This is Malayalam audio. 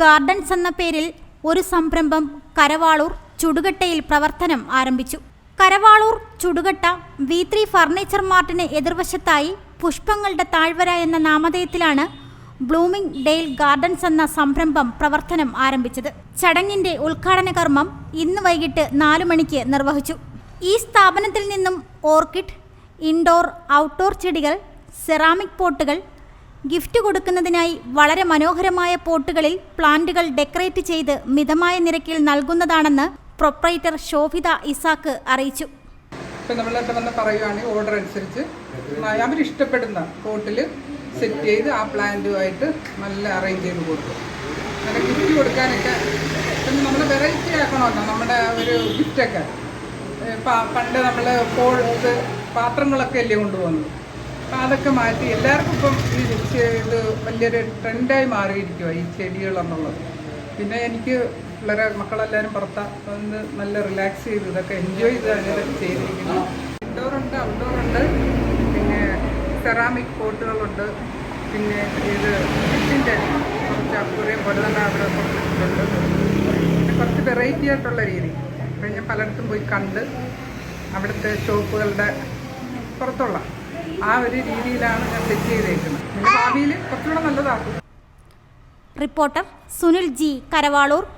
ഗാർഡൻസ് എന്ന പേരിൽ ഒരു സംരംഭം കരവാളൂർ ചുടുകട്ടയിൽ പ്രവർത്തനം ആരംഭിച്ചു. കരവാളൂർ ചുടുകട്ട വി ത്രീ ഫർണിച്ചർ മാർട്ടിന് എതിർവശത്തായി പുഷ്പങ്ങളുടെ താഴ്വര എന്ന നാമധേയത്തിലാണ് ബ്ലൂമിംഗ് ഡെയിൽ ഗാർഡൻസ് എന്ന സംരംഭം പ്രവർത്തനം ആരംഭിച്ചത്. ചടങ്ങിന്റെ ഉദ്ഘാടന കർമ്മം ഇന്ന് വൈകിട്ട് നാലു മണിക്ക് നിർവഹിച്ചു. ഈ സ്ഥാപനത്തിൽ നിന്നും ഓർക്കിഡ് ഇൻഡോർ ഔട്ട്ഡോർ ചെടികൾ സെറാമിക് പോട്ടുകൾ ഗിഫ്റ്റ് കൊടുക്കുന്നതിനായി വളരെ മനോഹരമായ പോട്ടുകളിൽ പ്ലാന്റുകൾ ഡെക്കറേറ്റ് ചെയ്ത് മിതമായ നിരക്കിൽ നൽകുന്നതാണെന്ന് പ്രൊപ്പറേറ്റർ ശോഭിത ഇസാക്ക് അറിയിച്ചു. ഇപ്പം പറയുവാണെങ്കിൽ ഓർഡർ അനുസരിച്ച്. അവരിഷ്ടപ്പെടുന്ന പോട്ടിൽ സെറ്റ് ചെയ്ത് ആ പ്ലാന്റുമായിട്ട് നല്ല അറേഞ്ച് ചെയ്ത് കൊടുക്കും. അങ്ങനെ ഗിഫ്റ്റ് കൊടുക്കാനൊക്കെ നമ്മൾ വെറൈറ്റി ആക്കണമല്ലോ നമ്മുടെ ഒരു ഗിഫ്റ്റൊക്കെ പണ്ട് നമ്മൾ പോ പാത്രങ്ങളൊക്കെ അല്ലേ കൊണ്ടുപോകുന്നത്? അപ്പം അതൊക്കെ മാറ്റി എല്ലാവർക്കും ഇപ്പം ഈ ഇത് വലിയൊരു ട്രെൻഡായി മാറിയിരിക്കുക ഈ ചെടികളെന്നുള്ളത്. പിന്നെ എനിക്ക് പിള്ളേരെ മക്കളെല്ലാവരും പുറത്താ ഒന്ന് നല്ല റിലാക്സ് ചെയ്ത് ഇതൊക്കെ എൻജോയ് ചെയ്താണ് ഇതൊക്കെ ചെയ്തിരിക്കുന്നത് ഇൻഡോർ ഉണ്ട് ഔട്ട്ഡോർ ഉണ്ട്. പിന്നെ സെറാമിക് പോട്ടുകളുണ്ട്. പിന്നെ ഇത് ഫിഷിന്റെ കുറച്ച് അപ്പുറയും പൊടുതണ്ട അവിടെ കുറച്ചിട്ടുണ്ട് പിന്നെ കുറച്ച് വെറൈറ്റി ആയിട്ടുള്ള രീതി. അപ്പം ഞാൻ പലയിടത്തും പോയി കണ്ട് അവിടുത്തെ ഷോപ്പുകളുടെ പുറത്തുള്ള ആ ഒരു രീതിയിലാണ് ഞാൻ സെറ്റ് ചെയ്തേക്കുന്നത്. ഭാവിയിൽ കുറച്ചുകൂടെ നല്ലതാക്കും. Reporter Sunil G Karavaloor.